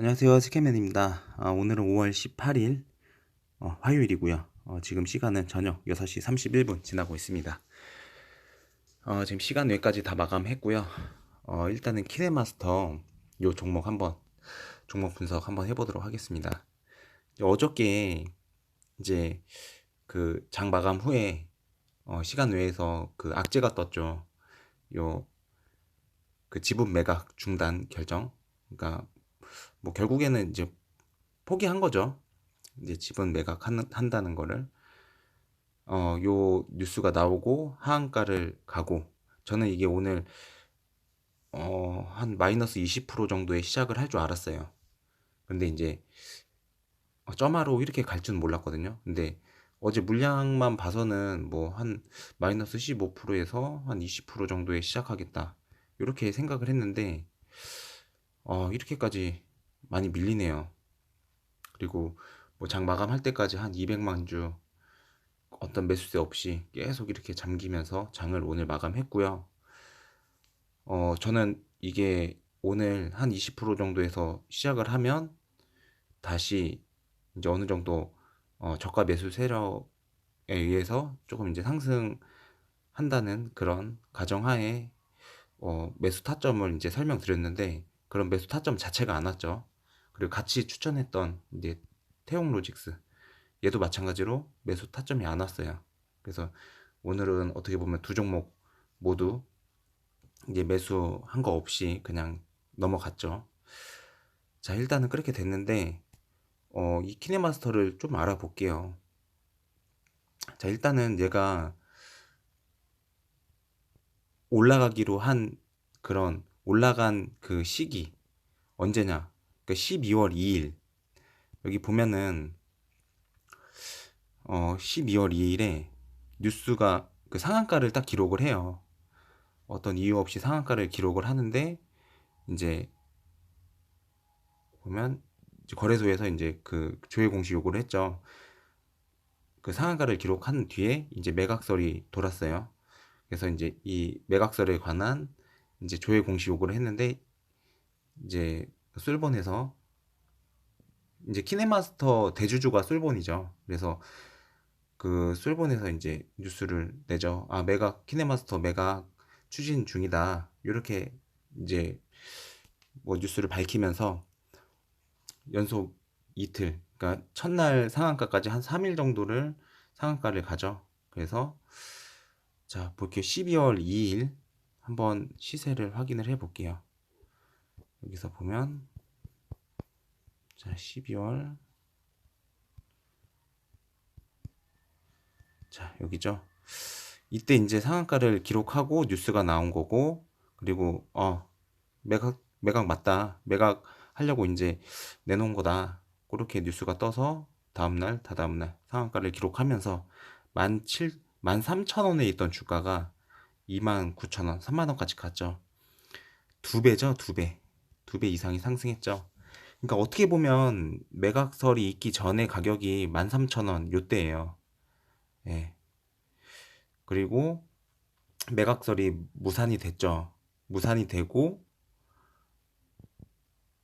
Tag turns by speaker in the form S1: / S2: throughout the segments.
S1: 안녕하세요. 스캐맨입니다. 아, 오늘은 5월 18일 어, 화요일이고요. 어, 지금 시간은 저녁 6시 31분 지나고 있습니다. 어, 지금 시간 외까지 다 마감했고요. 어, 일단은 키네마스터 요 종목 한번 종목 분석 한번 해보도록 하겠습니다. 어저께 이제 그 장 마감 후에 어, 시간 외에서 그 악재가 떴죠. 요 그 지분 매각 중단 결정. 그러니까 뭐 결국에는 이제 포기한 거죠. 이제 지분 매각한다는 거를 어, 요 뉴스가 나오고 하한가를 가고 저는 이게 오늘 어, 한 마이너스 20% 정도의 시작을 할 줄 알았어요. 근데 이제 어, 점화로 이렇게 갈 줄은 몰랐거든요. 근데 어제 물량만 봐서는 뭐 한 마이너스 15%에서 한 20% 정도에 시작하겠다. 이렇게 생각을 했는데 어, 이렇게까지 많이 밀리네요. 그리고 뭐 장 마감할 때까지 한 200만 주 어떤 매수세 없이 계속 이렇게 잠기면서 장을 오늘 마감했고요. 어, 저는 이게 오늘 한 20% 정도에서 시작을 하면 다시 이제 어느 정도 어, 저가 매수 세력에 의해서 조금 이제 상승한다는 그런 가정하에 어, 매수 타점을 이제 설명드렸는데 그런 매수 타점 자체가 안 왔죠. 그리고 같이 추천했던 이제 태용 로직스 얘도 마찬가지로 매수 타점이 안 왔어요. 그래서 오늘은 어떻게 보면 두 종목 모두 이제 매수한 거 없이 그냥 넘어갔죠. 자, 일단은 그렇게 됐는데 어, 이 키네마스터를 좀 알아볼게요. 자, 일단은 얘가 올라가기로 한 그런 올라간 그 시기 언제냐? 그러니까 12월 2일 여기 보면은 어 12월 2일에 뉴스가 그 상한가를 딱 기록을 해요. 어떤 이유 없이 상한가를 기록을 하는데 이제 보면 이제 거래소에서 이제 그 조회 공시 요구를 했죠. 그 상한가를 기록한 뒤에 이제 매각설이 돌았어요. 그래서 이제 이 매각설에 관한 이제 조회 공시 요구를 했는데 이제 솔본에서 이제 키네마스터 대주주가 솔본이죠. 그래서 그 솔본에서 이제 뉴스를 내죠. 아 매각 키네마스터 매각 추진 중이다. 이렇게 이제 뭐 뉴스를 밝히면서 연속 이틀, 그러니까 첫날 상한가까지 한 3일 정도를 상한가를 가죠. 그래서 자 볼게요. 12월 2일 한번 시세를 확인을 해 볼게요. 여기서 보면 자 12월. 자 여기죠. 이때 이제 상한가를 기록하고 뉴스가 나온 거고 그리고 어 매각 매각 맞다. 매각 하려고 이제 내놓은 거다. 그렇게 뉴스가 떠서 다음날 다다음날 상한가를 기록하면서 17, 13,000원에 있던 주가가 29,000원 3만원까지 갔죠. 두 배죠 두배 두 배 이상이 상승했죠 그러니까 어떻게 보면 매각설이 있기 전에 가격이 13,000원 요때예요. 예. 그리고 매각설이 무산이 됐죠. 무산이 되고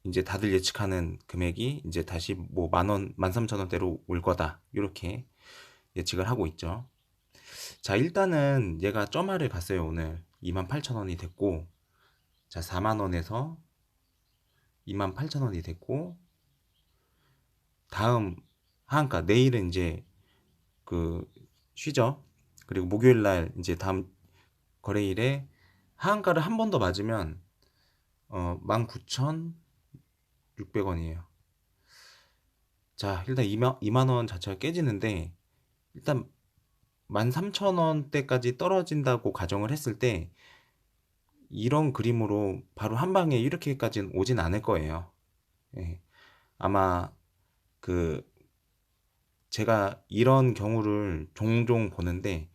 S1: 이제 다들 예측하는 금액이 이제 다시 뭐 만원, 13,000원대로 올 거다. 이렇게 예측을 하고 있죠. 자, 일단은 얘가 점화를 갔어요, 오늘. 28,000원이 됐고 자, 4만원에서 28,000원이 됐고 다음 하한가 내일은 이제 그 쉬죠. 그리고 목요일 날 이제 다음 거래일에 하한가를 한 번 더 맞으면 어 19,600원이에요. 자, 일단 2만, 2만 원 자체가 깨지는데 일단 13,000원대까지 떨어진다고 가정을 했을 때 이런 그림으로 바로 한 방에 이렇게까지는 오진 않을 거예요. 예. 아마 그 제가 이런 경우를 종종 보는데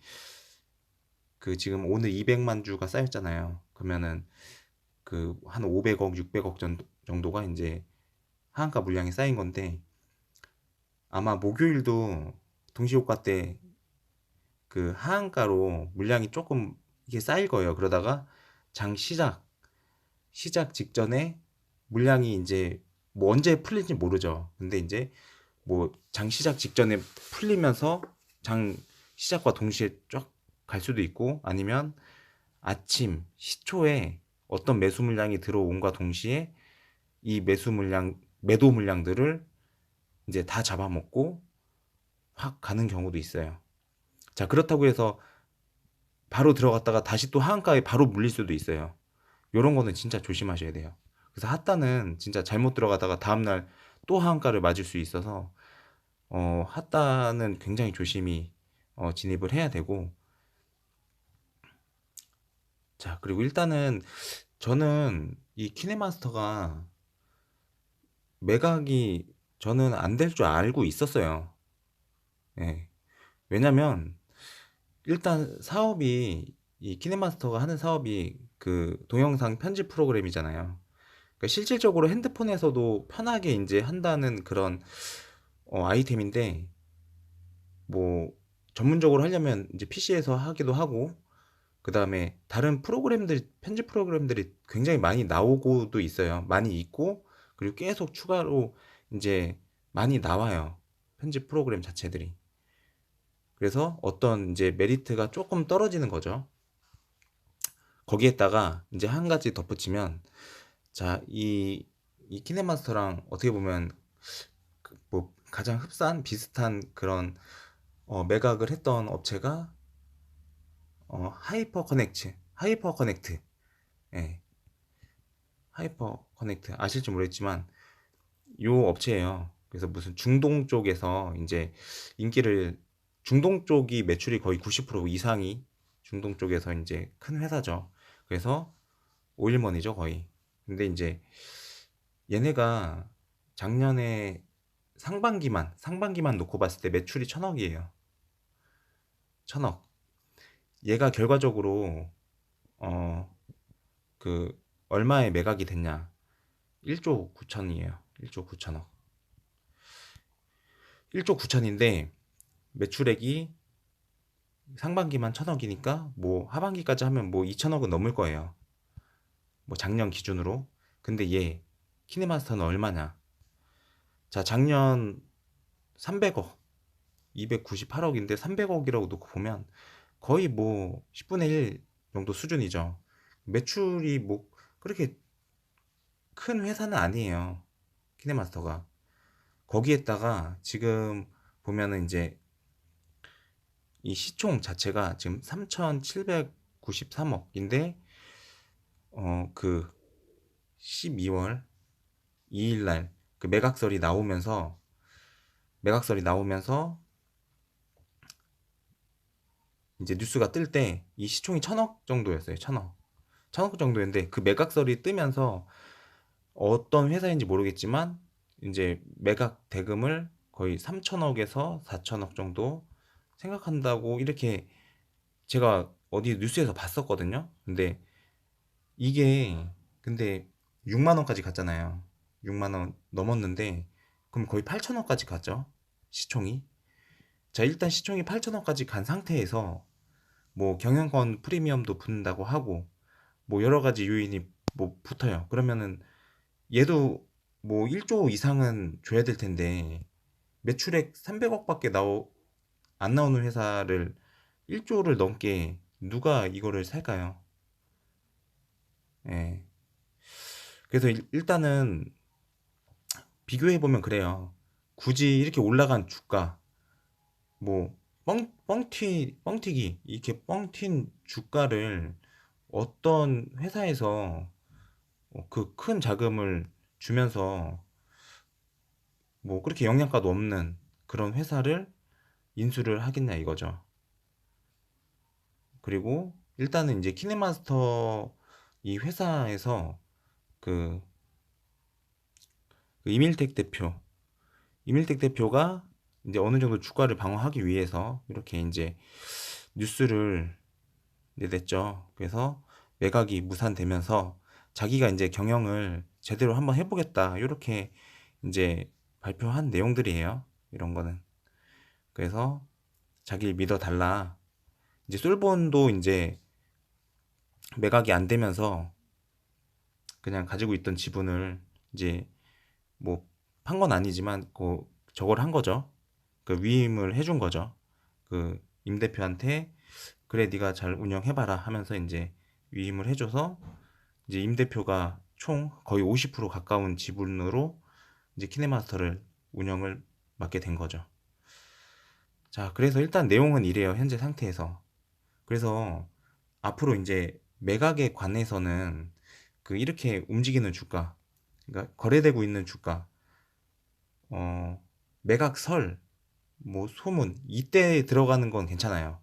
S1: 그 지금 오늘 200만 주가 쌓였잖아요. 그러면은 그 한 500억, 600억 정도가 이제 하한가 물량이 쌓인 건데 아마 목요일도 동시효과 때 그 하한가로 물량이 조금 이게 쌓일 거예요. 그러다가 장 시작 시작 직전에 물량이 이제 뭐 언제 풀릴지 모르죠. 근데 이제 뭐 장 시작 직전에 풀리면서 장 시작과 동시에 쫙 갈 수도 있고 아니면 아침 시초에 어떤 매수 물량이 들어온과 동시에 이 매수 물량 매도 물량들을 이제 다 잡아먹고 확 가는 경우도 있어요. 자, 그렇다고 해서 바로 들어갔다가 다시 또 하한가에 바로 물릴 수도 있어요. 요런 거는 진짜 조심하셔야 돼요. 그래서 핫다는 진짜 잘못 들어가다가 다음날 또 하한가를 맞을 수 있어서 어, 핫다는 굉장히 조심히 어, 진입을 해야 되고 자, 그리고 일단은 저는 이 키네마스터가 매각이 저는 안 될 줄 알고 있었어요. 예. 왜냐면 일단 사업이 이 키네마스터가 하는 사업이 그 동영상 편집 프로그램이잖아요. 그러니까 실질적으로 핸드폰에서도 편하게 이제 한다는 그런 어, 아이템인데 뭐 전문적으로 하려면 이제 PC에서 하기도 하고 그 다음에 다른 프로그램들 편집 프로그램들이 굉장히 많이 나오고도 있어요. 많이 있고 그리고 계속 추가로 이제 많이 나와요. 편집 프로그램 자체들이. 그래서 어떤 이제 메리트가 조금 떨어지는 거죠. 거기에다가 이제 한 가지 덧붙이면 자, 이, 이 키네마스터랑 어떻게 보면 그뭐 가장 흡사한 비슷한 그런 어, 매각을 했던 업체가 어, 하이퍼 커넥트, 하이퍼 커넥트, 예, 하이퍼 커넥트 아실지 모르겠지만 요 업체예요. 그래서 무슨 중동 쪽에서 이제 인기를 중동 쪽이 매출이 거의 90% 이상이 중동 쪽에서 이제 큰 회사죠. 그래서 오일머니죠 거의. 근데 이제 얘네가 작년에 상반기만 상반기만 놓고 봤을 때 매출이 천억이에요. 천억. 얘가 결과적으로 어 그 얼마에 매각이 됐냐? 1조 9천이에요. 1조 9천억. 1조 9천인데 매출액이 상반기만 천억이니까 뭐 하반기까지 하면 뭐 2천억은 넘을 거예요. 뭐 작년 기준으로. 근데 얘 키네마스터는 얼마냐? 자, 작년 300억, 298억인데 300억이라고 놓고 보면 거의 뭐 10분의 1 정도 수준이죠. 매출이 뭐 그렇게 큰 회사는 아니에요. 키네마스터가. 거기에다가 지금 보면은 이제 이 시총 자체가 지금 3,793억인데 어 그 12월 2일 날그 매각설이 나오면서 매각설이 나오면서 이제 뉴스가 뜰 때 이 시총이 천억 정도였어요. 천억. 천억 정도였는데 그 매각설이 뜨면서 어떤 회사인지 모르겠지만 이제 매각 대금을 거의 3천억에서 4천억 정도 생각한다고 이렇게 제가 어디 뉴스에서 봤었거든요. 근데 이게 근데 6만 원까지 갔잖아요. 6만 원 넘었는데 그럼 거의 8천억까지 갔죠. 시총이. 자, 일단 시총이 8천억까지 간 상태에서 뭐 경영권 프리미엄도 붙는다고 하고 뭐 여러 가지 요인이 뭐 붙어요. 그러면은 얘도 뭐 1조 이상은 줘야 될 텐데 매출액 300억밖에 나오 안 나오는 회사를 1조를 넘게 누가 이거를 살까요? 예. 그래서 일- 일단은 비교해 보면 그래요. 굳이 이렇게 올라간 주가 뭐 뻥, 뻥튀, 뻥튀기 이렇게 뻥튄 주가를 어떤 회사에서 그 큰 자금을 주면서 뭐 그렇게 영양가도 없는 그런 회사를 인수를 하겠냐 이거죠. 그리고 일단은 이제 키네마스터 이 회사에서 그, 그 이밀택 대표, 이밀택 대표가 이제 어느 정도 주가를 방어하기 위해서 이렇게 이제 뉴스를 내냈죠. 그래서 매각이 무산되면서 자기가 이제 경영을 제대로 한번 해보겠다. 이렇게 이제 발표한 내용들이에요. 이런 거는. 그래서 자기를 믿어달라. 이제 솔본도 이제 매각이 안 되면서 그냥 가지고 있던 지분을 이제 뭐 판 건 아니지만 그 저걸 한 거죠. 그 위임을 해준 거죠. 그 임 대표한테 그래 네가 잘 운영해봐라 하면서 이제 위임을 해줘서 이제 임 대표가 총 거의 50% 가까운 지분으로 이제 키네마스터를 운영을 맡게 된 거죠. 자, 그래서 일단 내용은 이래요. 현재 상태에서. 그래서 앞으로 이제 매각에 관해서는 그 이렇게 움직이는 주가, 그러니까 거래되고 있는 주가, 어, 매각설, 뭐 소문 이때 들어가는 건 괜찮아요.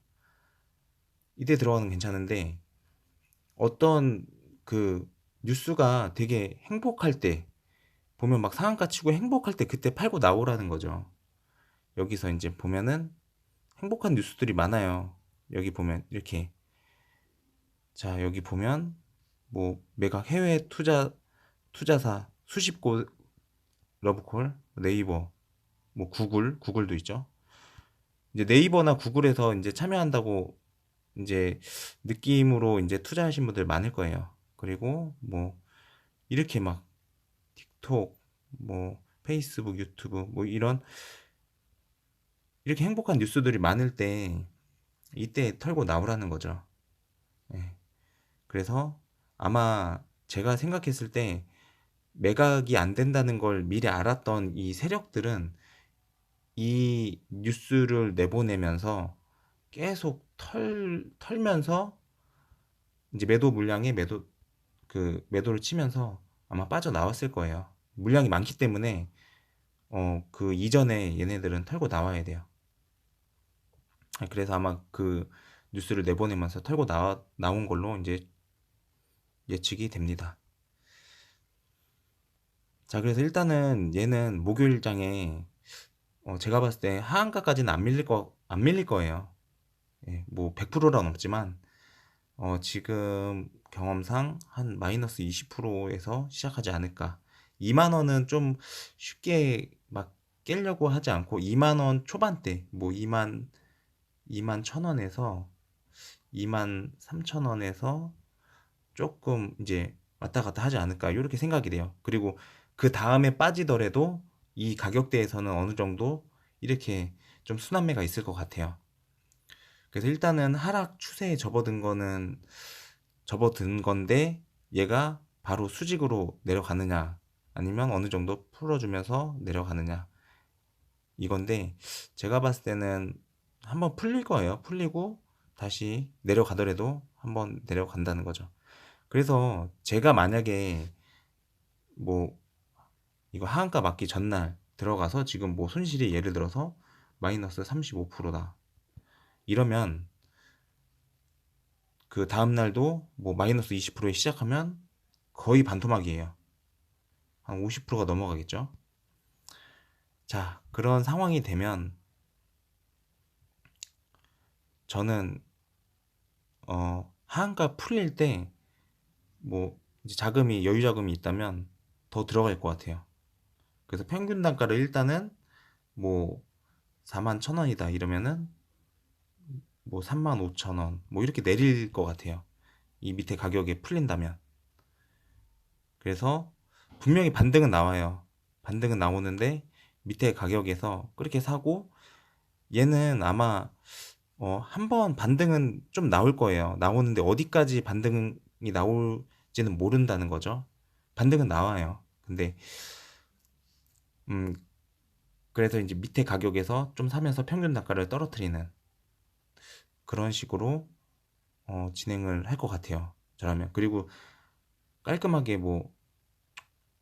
S1: 이때 들어가는 건 괜찮은데 어떤 그 뉴스가 되게 행복할 때 보면 막 상한가 치고 행복할 때 그때 팔고 나오라는 거죠. 여기서 이제 보면은 행복한 뉴스들이 많아요. 여기 보면 이렇게 자 여기 보면 뭐 매각 해외 투자 투자사 수십 곳 러브콜 네이버 뭐 구글 구글도 있죠. 이제 네이버나 구글에서 이제 참여한다고 이제 느낌으로 이제 투자하신 분들 많을 거예요. 그리고 뭐 이렇게 막 틱톡 뭐 페이스북 유튜브 뭐 이런 이렇게 행복한 뉴스들이 많을 때 이때 털고 나오라는 거죠. 예. 그래서 아마 제가 생각했을 때 매각이 안 된다는 걸 미리 알았던 이 세력들은 이 뉴스를 내보내면서 계속 털, 털면서 이제 매도 물량에 매도 그 매도를 치면서 아마 빠져나왔을 거예요. 물량이 많기 때문에 어, 그 이전에 얘네들은 털고 나와야 돼요. 그래서 아마 그 뉴스를 내보내면서 털고 나, 나온 걸로 이제 예측이 됩니다. 자, 그래서 일단은 얘는 목요일장에 어, 제가 봤을 때 하한가까지는 안 밀릴 거, 안 밀릴 거예요. 예, 뭐 100%란 없지만 어, 지금 경험상 한 마이너스 20%에서 시작하지 않을까. 2만 원은 좀 쉽게 막 깨려고 하지 않고 2만 원 초반대, 뭐 2만 2만 1천 원에서 2만 3천 원에서 조금 이제 왔다 갔다 하지 않을까 이렇게 생각이 돼요. 그리고 그 다음에 빠지더라도 이 가격대에서는 어느 정도 이렇게 좀 순환매가 있을 것 같아요. 그래서 일단은 하락 추세에 접어든 거는 접어든 건데 얘가 바로 수직으로 내려가느냐 아니면 어느 정도 풀어주면서 내려가느냐 이건데 제가 봤을 때는 한번 풀릴 거예요. 풀리고 다시 내려가더라도 한번 내려간다는 거죠. 그래서 제가 만약에 뭐 이거 하한가 맞기 전날 들어가서 지금 뭐 손실이 예를 들어서 마이너스 35%다. 이러면 그 다음 날도 뭐 마이너스 20%에 시작하면 거의 반토막이에요. 한 50%가 넘어가겠죠. 자, 그런 상황이 되면 저는 어 하한가 풀릴 때 뭐 이제 자금이 여유 자금이 있다면 더 들어갈 것 같아요. 그래서 평균 단가를 일단은 뭐 4만 천 원이다 이러면은 뭐 3만 5천 원 뭐 이렇게 내릴 것 같아요. 이 밑에 가격에 풀린다면. 그래서 분명히 반등은 나와요. 반등은 나오는데 밑에 가격에서 그렇게 사고 얘는 아마 어, 한번 반등은 좀 나올 거예요. 나오는데 어디까지 반등이 나올지는 모른다는 거죠. 반등은 나와요. 근데 음 그래서 이제 밑에 가격에서 좀 사면서 평균 단가를 떨어뜨리는 그런 식으로 어, 진행을 할 것 같아요. 저라면 그리고 깔끔하게 뭐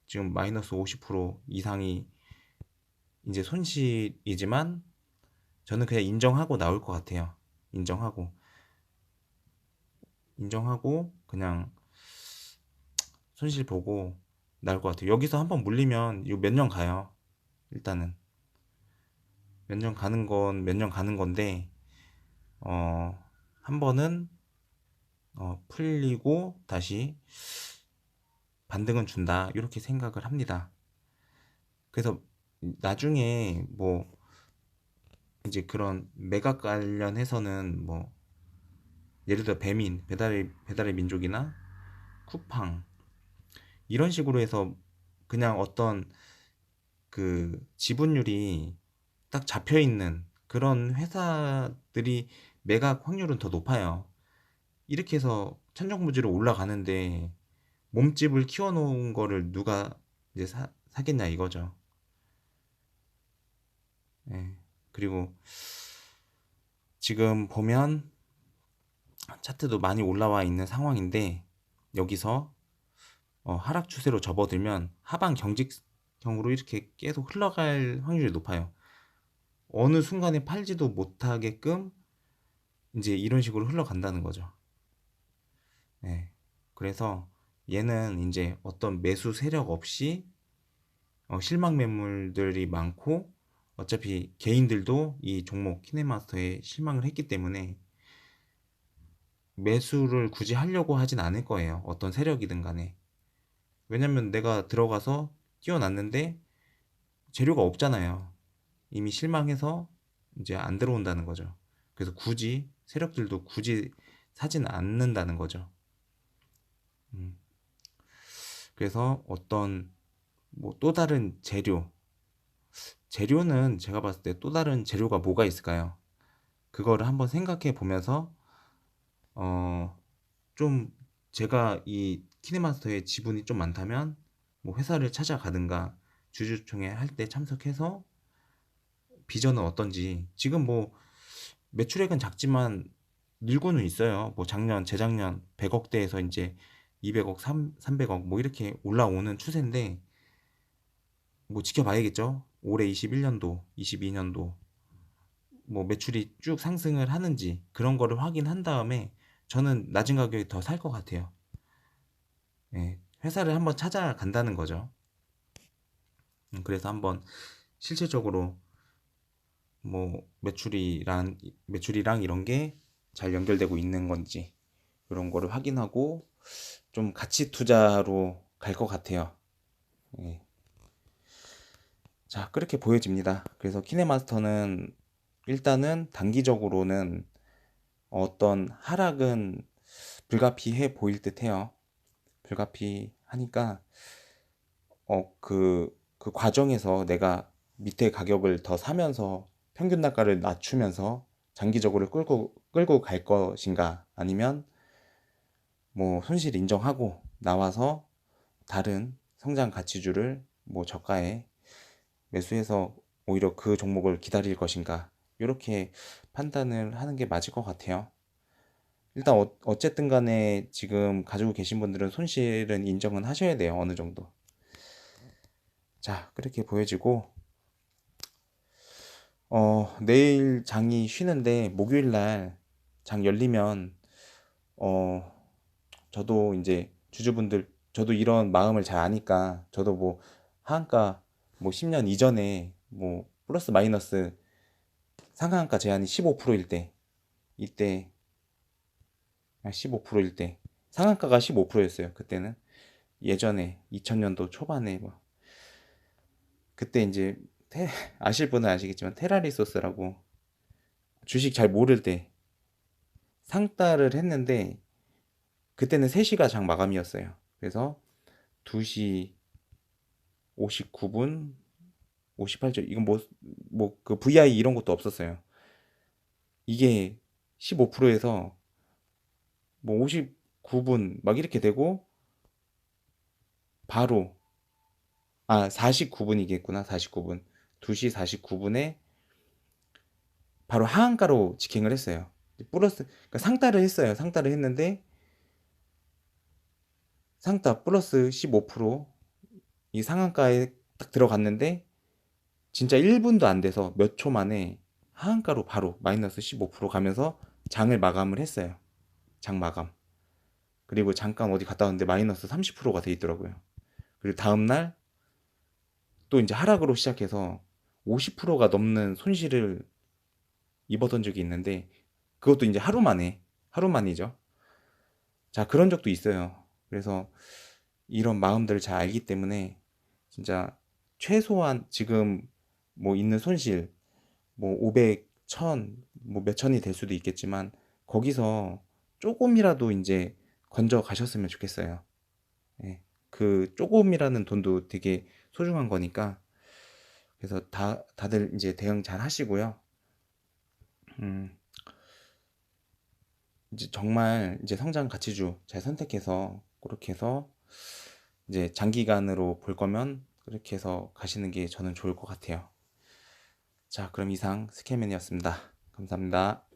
S1: 지금 마이너스 50% 이상이 이제 손실이지만 저는 그냥 인정하고 나올 것 같아요. 인정하고 인정하고 그냥 손실 보고 나올 것 같아요. 여기서 한번 물리면 이거 몇 년 가요. 일단은 몇 년 가는 건 몇 년 가는 건데 어, 한 번은 어, 풀리고 다시 반등은 준다 이렇게 생각을 합니다. 그래서 나중에 뭐 이제 그런 매각 관련해서는 뭐 예를 들어 배민 배달의 배달의 민족이나 쿠팡 이런 식으로 해서 그냥 어떤 그 지분율이 딱 잡혀 있는 그런 회사들이 매각 확률은 더 높아요. 이렇게 해서 천정부지로 올라가는데 몸집을 키워놓은 거를 누가 이제 사, 사겠냐 이거죠. 예. 그리고 지금 보면 차트도 많이 올라와 있는 상황인데 여기서 어, 하락 추세로 접어들면 하방 경직형으로 이렇게 계속 흘러갈 확률이 높아요. 어느 순간에 팔지도 못하게끔 이제 이런 식으로 흘러간다는 거죠. 네. 그래서 얘는 이제 어떤 매수 세력 없이 어, 실망 매물들이 많고 어차피 개인들도 이 종목 키네마스터에 실망을 했기 때문에 매수를 굳이 하려고 하진 않을 거예요. 어떤 세력이든 간에. 왜냐면 내가 들어가서 뛰어났는데 재료가 없잖아요. 이미 실망해서 이제 안 들어온다는 거죠. 그래서 굳이 세력들도 굳이 사진 않는다는 거죠. 음. 그래서 어떤 뭐 또 다른 재료 재료는 제가 봤을 때 또 다른 재료가 뭐가 있을까요? 그거를 한번 생각해 보면서 어 좀 제가 이 키네마스터에 지분이 좀 많다면 뭐 회사를 찾아가든가 주주총회 할 때 참석해서 비전은 어떤지 지금 뭐 매출액은 작지만 늘고는 있어요. 뭐 작년, 재작년 100억대에서 이제 200억, 3, 300억 뭐 이렇게 올라오는 추세인데 뭐 지켜봐야겠죠. 올해 21년도, 22년도 뭐 매출이 쭉 상승을 하는지 그런 거를 확인한 다음에 저는 낮은 가격에 더 살 것 같아요. 예, 회사를 한번 찾아간다는 거죠. 음, 그래서 한번 실질적으로 뭐 매출이랑 매출이랑 이런 게 잘 연결되고 있는 건지 이런 거를 확인하고 좀 가치 투자로 갈 것 같아요. 예. 자, 그렇게 보여집니다. 그래서 키네마스터는 일단은 단기적으로는 어떤 하락은 불가피해 보일 듯 해요. 불가피하니까, 어, 그, 그 과정에서 내가 밑에 가격을 더 사면서 평균 단가를 낮추면서 장기적으로 끌고, 끌고 갈 것인가 아니면 뭐 손실 인정하고 나와서 다른 성장 가치주를 뭐 저가에 매수해서 오히려 그 종목을 기다릴 것인가 이렇게 판단을 하는 게 맞을 것 같아요. 일단 어, 어쨌든 간에 지금 가지고 계신 분들은 손실은 인정은 하셔야 돼요. 어느 정도. 자, 그렇게 보여지고 어, 내일 장이 쉬는데 목요일 날 장 열리면 어, 저도 이제 주주분들 저도 이런 마음을 잘 아니까 저도 뭐 하한가 뭐 10년 이전에 뭐 플러스 마이너스 상한가 제한이 15%일 때 이때 15%일 때 상한가가 15%였어요. 그때는 예전에 2000년도 초반에 뭐 그때 이제 테, 아실 분은 아시겠지만 테라리소스라고 주식 잘 모를 때 상따를 했는데 그때는 3시가 장 마감이었어요. 그래서 2시 59분 58초 이건 뭐 뭐 그 VI 이런 것도 없었어요. 이게 15%에서 뭐 59분 막 이렇게 되고 바로 아 49분이겠구나 49분 2시 49분에 바로 하한가로 직행을 했어요. 플러스 그러니까 상따를 했어요. 상따를 했는데 상따 플러스 15% 이 상한가에 딱 들어갔는데 진짜 1분도 안 돼서 몇 초 만에 하한가로 바로 마이너스 15% 가면서 장을 마감을 했어요. 장 마감. 그리고 잠깐 어디 갔다 왔는데 마이너스 30%가 돼 있더라고요. 그리고 다음날 또 이제 하락으로 시작해서 50%가 넘는 손실을 입었던 적이 있는데 그것도 이제 하루 만에 하루 만이죠. 자 그런 적도 있어요. 그래서 이런 마음들을 잘 알기 때문에 진짜 최소한 지금 뭐 있는 손실 뭐 500, 1000, 뭐 몇천이 될 수도 있겠지만 거기서 조금이라도 이제 건져 가셨으면 좋겠어요. 예. 그 조금이라는 돈도 되게 소중한 거니까 그래서 다 다들 이제 대응 잘 하시고요. 음, 이제 정말 이제 성장 가치주 잘 선택해서 그렇게 해서 이제 장기간으로 볼 거면 그렇게 해서 가시는 게 저는 좋을 것 같아요. 자, 그럼 이상 스캐맨이었습니다. 감사합니다.